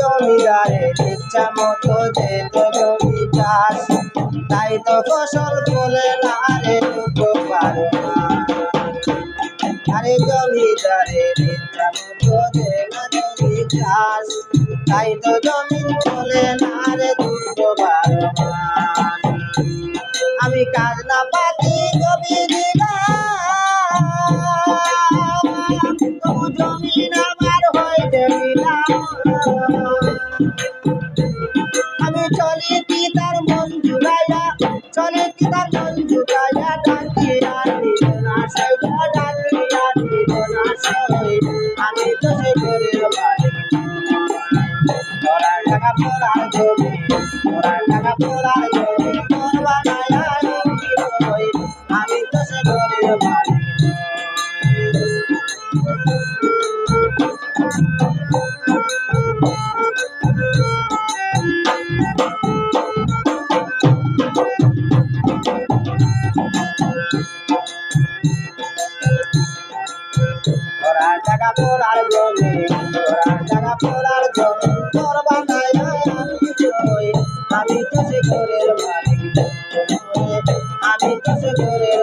জমিদারের ইচ্ছা মতো যে তো জমি তাই তো ফসল ফলে না রে দুটো পারো আরে জমিদারের ইচ্ছা মতো যে না জমি তাই তো জমি ফলে না রে দুটো পারো আমি কাজ না পাতি জমি দিলাম জমিন আমার হয় দেখিলাম আমি চলি কি তার মন জুড়াইয়া, চলে কি তার মন জুড়াইয়া ডাকিয়া দিল না সই ডাকিয়া দিল না সই, আমি তো সে করে বাড়ি পড়ার টাকা পড়ার জমি পড়ার টাকা পড়ার জমি তোর বানায়া আমি তো সে করে বাড়ি জাগা পোড়ার জমি তোরা জাগা পোড়ার জমি তোর বানায় আমি কই আমি তো সে ঘরের মালিক আমি তো সে ঘরের